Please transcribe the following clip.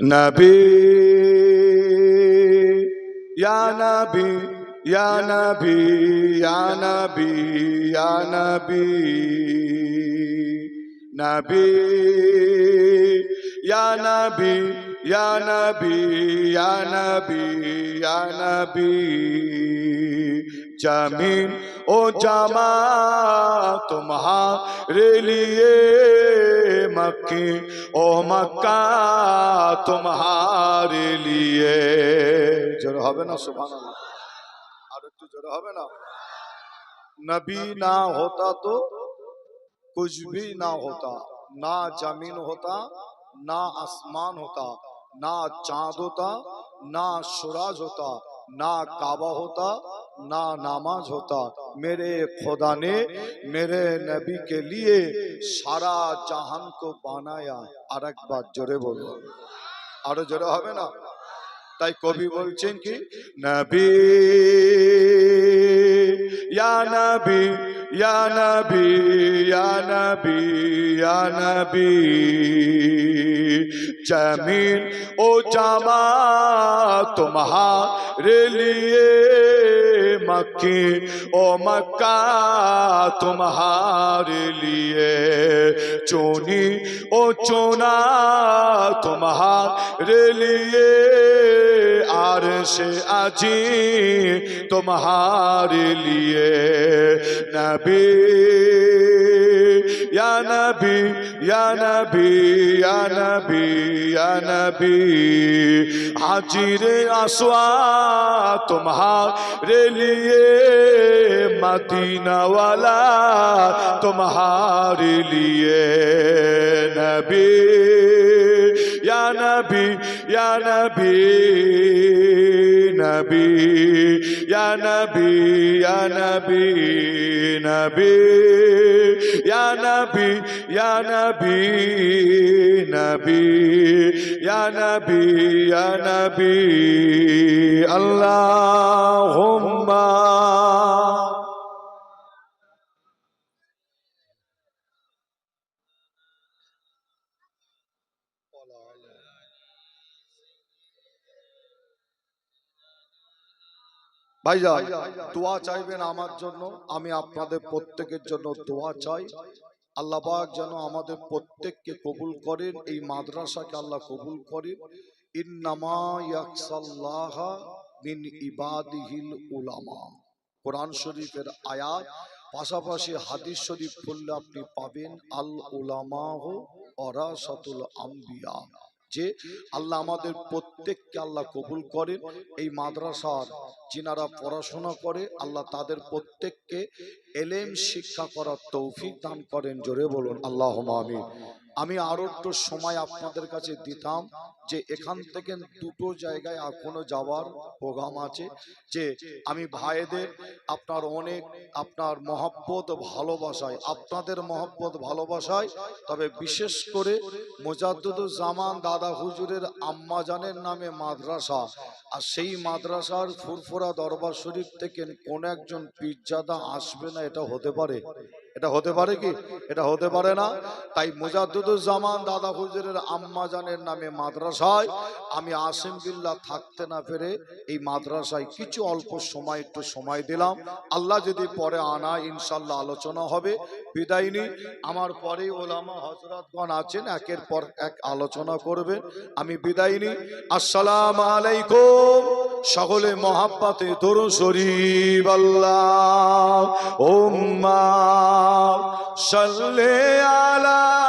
نبي يا نبي يا نبي يا نبي يا نبي نبي يا نبي يا نبي يا نبي يا نبي جميل او جمال तुम्हारे लिए मक्की ओ मक्का तुम्हारे लिए জোরে হবে না সুবহানাল্লাহ আর একটু জোরে হবে না नबी ना होता तो कुछ भी ना होता ना जमीन होता ना आसमान होता ना चांद होता ना सूरज होता ना काबा होता ना नमाज होता मेरे खुदा ने मेरे नबी के लिए सारा जहान को बनाया আর একবার জোরে বলো আরো জোরে হবে না তাই কবি বলছেন কি নবী ইয়া নবী Ya Nabi, Ya Nabi, Ya Nabi Jameen o Jama tumhare liye مکے او مکہ تمہارے لیے چونی او چونا تمہارے لیے عرش عظیم تمہارے لیے نبی Ya Nabi, Ya Nabi, Ya Nabi, Ya Nabi Hajire aswa tumhare liye Madina wala tumhare liye Nabi Ya Nabi, Ya Nabi Nabi, Ya Nabi, Ya Nabi نبي يا نبي يا نبي نبي يا نبي يا نبي. اللهم ولا على ভাইজান দোয়া চাইবেন আমার জন্য। আমি আপনাদের প্রত্যেকের জন্য দোয়া চাই। আল্লাহবাক যেন আমাদের প্রত্যেককে কবুল করেন এই মাদ্রাসাকে আল্লাহ কবুল করেন। ইন্নামা ইয়াকসাল্লাহ মিন ইবাদিহিল উলামা। কোরআন শরীফের আয়াত পাশাপাশি হাদিস শরীফ পড়লে আপনি পাবেন আল উলামাহ অরাসাতুল আম্বিয়া। যে আল্লাহ আমাদের প্রত্যেককে আল্লাহ কবুল করেন। এই মাদ্রাসার যিনারা পড়াশোনা করে, আল্লাহ তাদের প্রত্যেককে এলেম শিক্ষা করার তৌফিক দান করেন। জোরে বলুন আল্লাহ আমি আমি আরও একটু সময় আপনাদের কাছে দিতাম যে এখান থেকে দুটো জায়গায় এখনও যাওয়ার প্রোগ্রাম আছে, যে আমি ভাইদের আপনার অনেক আপনার মহব্বত ভালোবাসায়, আপনাদের মহব্বত ভালোবাসায়, তবে বিশেষ করে জামান দাদা হুজুরের আম্মাজানের নামে মাদ্রাসা, আর সেই মাদ্রাসার ফুরফুরা দরবার শরীফ থেকে কোন একজন পীরজাদা আসবে না এটা হতে পারে? এটা হতে পারে কি? এটা হতে পারে না? তাই মুজাদ্দুজ্জামান দাদা হুজুরের আম্মাজানের নামে মাদ্রাসায় আমি আসিম বিল্লাহ থাকতে না পেরে এই মাদ্রাসায় কিছু অল্প সময় একটু সময় দিলাম। আল্লাহ যদি পরে আনা ইনশাল্লাহ আলোচনা হবে। বিদায় নি আমার পরে ওলামা হজরতগণ আছেন একের পর এক আলোচনা করবেন। আমি বিদায় নি আসসালাম আলাইকুম। সকলে মহাব্বাতে দরু শরীফ আল্লাহ ওম্মা সাল্লে আলা